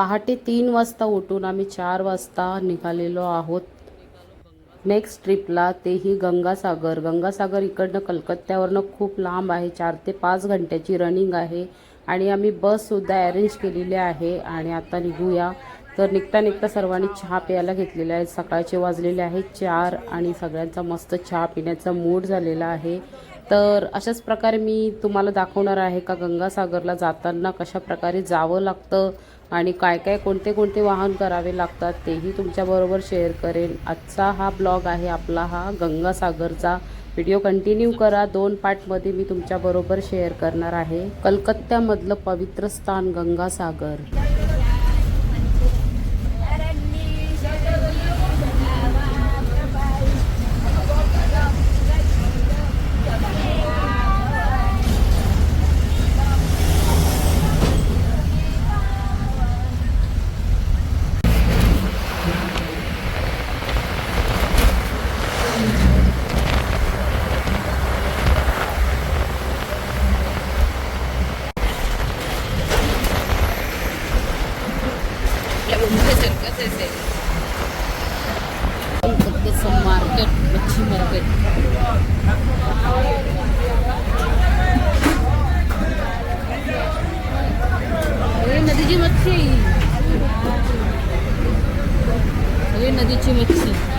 पहाटे तीन वाजता उठून आम्ही चार वाजता निघालेलो आहोत. नेक्स्ट ट्रिपला तेही गंगासागर. गंगासागर इकडनं कलकत्त्यावरनं खूप लांब आहे. चार ते पाच घंट्याची रनिंग आहे. आणि आम्ही बससुद्धा अरेंज केलेली आहे. आणि आता निघूया. तर निघता निघता सर्वांनी चहा प्यायला घेतलेला आहे. सकाळचे वाजलेले आहे. चार आणि सगळ्यांचा मस्त चहा पिण्याचा मूड झालेला आहे. तर अशाच प्रकारे मी तुम्हाला दाखवणार आहे का गंगासागरला जाताना कशा प्रकारे जावं लागतं आणि काय काय कोणते कोणते वाहन करावे लागतात तेही तुमच्याबरोबर शेअर करेन. आजचा हा ब्लॉग आहे आपला हा गंगासागरचा. व्हिडिओ कंटिन्यू करा. दोन पार्टमध्ये मी तुमच्याबरोबर शेअर करणार आहे. कलकत्त्यामधलं पवित्र स्थान गंगासागर. कलकत्त्याचं मार्केट मच्छी मार्केट हे नदीची मच्छी हे नदीची मच्छी एक दिन एक दिन डालना लो दाचे लो दाचे दाना घे ते दे चिड़िया से मच्छी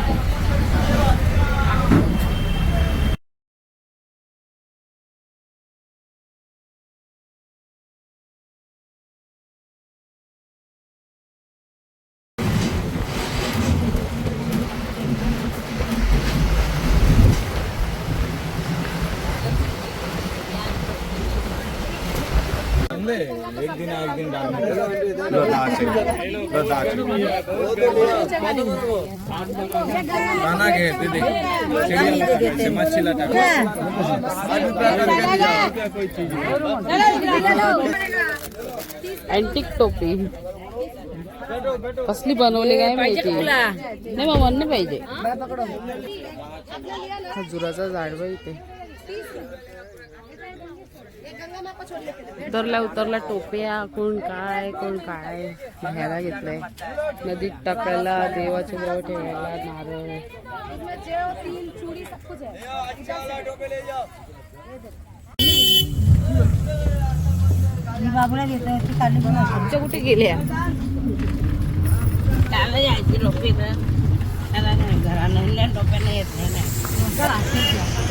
अँटिक टोपी कसली बनवली काय माहिती? नाही मग म्हणणे पाहिजे. खजुराचा झाड बघ इथे. उतरला उतरला टोप्या, कोण काय कोण काय? घ्यायला घेतलंय. नदीत टाकायला देवाच्या ठेवायला नारळ. कुठे गेल्या? त्याला यायची लोक येत नाही.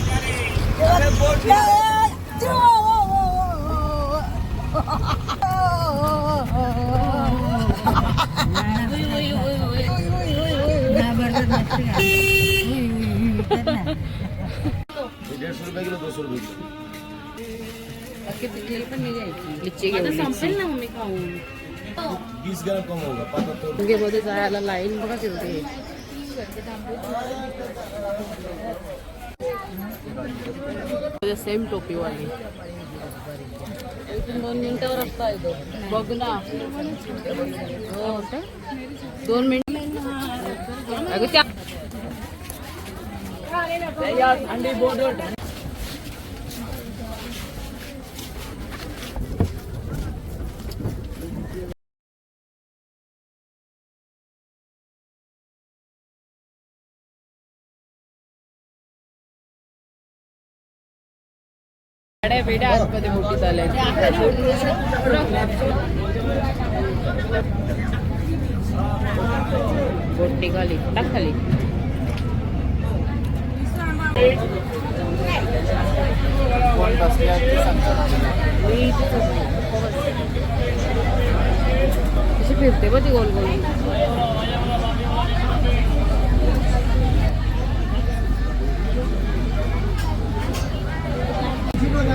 डेढ़ सौ रुपए किलो दो सौ रुपए किलो पण नाही घ्यायची लिच्ची घेऊन संपेल ना मम्मी खाऊन बीस ग्राम कम होगा पता तो मध्ये जायला लाईन बघा तिथे सेम टोपीवाली इथून दोन मिनिटावर रस्ता आहे तो बघ ना हो काय? दोन मिनिट अगं त्या गाड्या बेड्या आतमध्ये मोठी झाल्या बोट निघाली टाक खाली कोण बसल्या ते सांगतात. मी इथेच असते. कशी फिरते बघ ती गोल गोल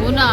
हो ना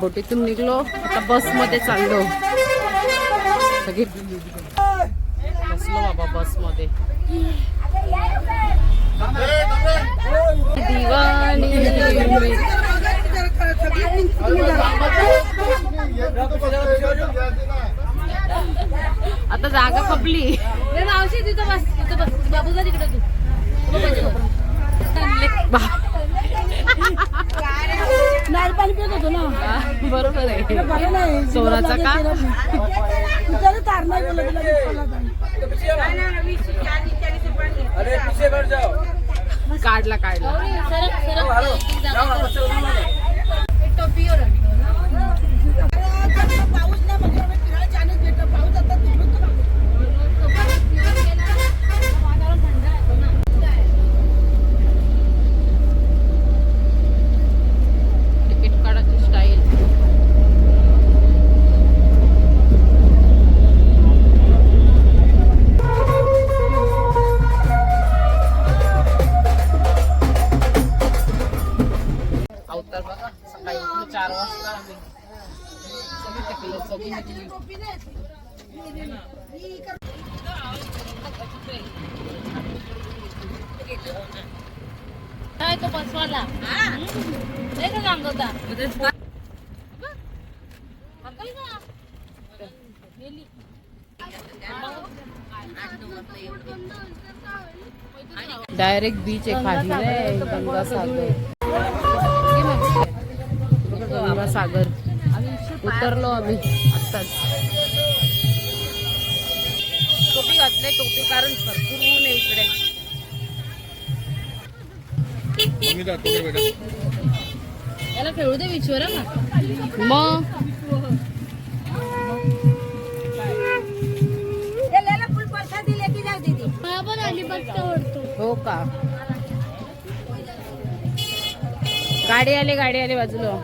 बोटीतून निघलो आता बसमध्ये चाललो. सगळे बसलो बाबा बसमध्ये दिवाणी आता जागा खपली. मावशी तिथं बस तिथं बस. बाबूचा तिकडे तू. नाल पाणी पित होतो ना. बरोबर आहे. बरं नाही. चोराचा का? तुझ्याला तार नाही बोलत तुला. काढला काढला. पाऊस नाही म्हणजे काय तो बसवाला? नाही का सांगता डायरेक्ट बीच आहे खाली रे गंगासागर गंगासागर उतरलो आम्ही. आत्ताच टोपी घातले टोपी कारण भरपूर ऊन आहे इकडे. याला खेळू दे विचारा ना मग? हो का? गाडी आली गाडी आली बाजूला.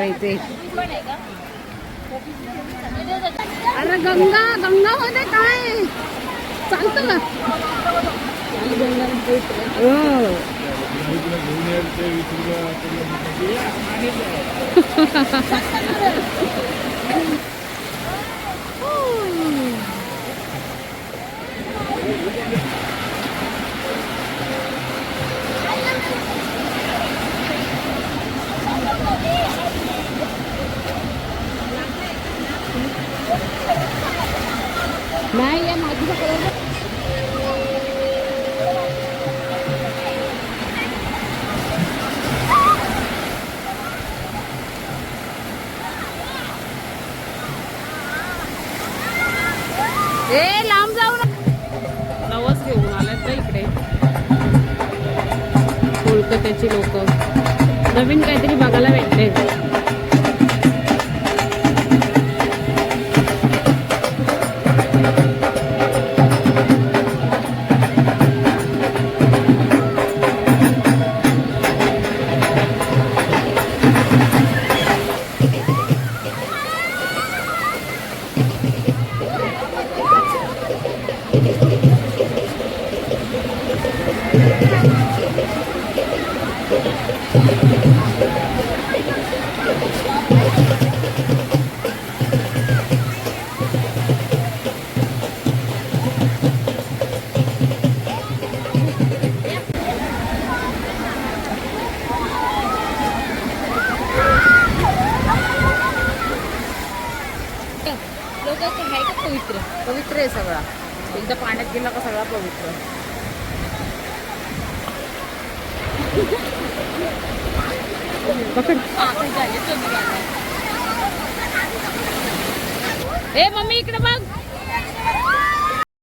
सगळं इथे. अरे गंगा गंगा मध्ये काय? चालत ना. हो. कलकत्त्याची लोक. नवीन काहीतरी बघायला भेटले पवित्र आहे सगळा. एकदा पाण्यात गेला का सगळा पवित्र. पकड. ए मम्मी इकडे बघ.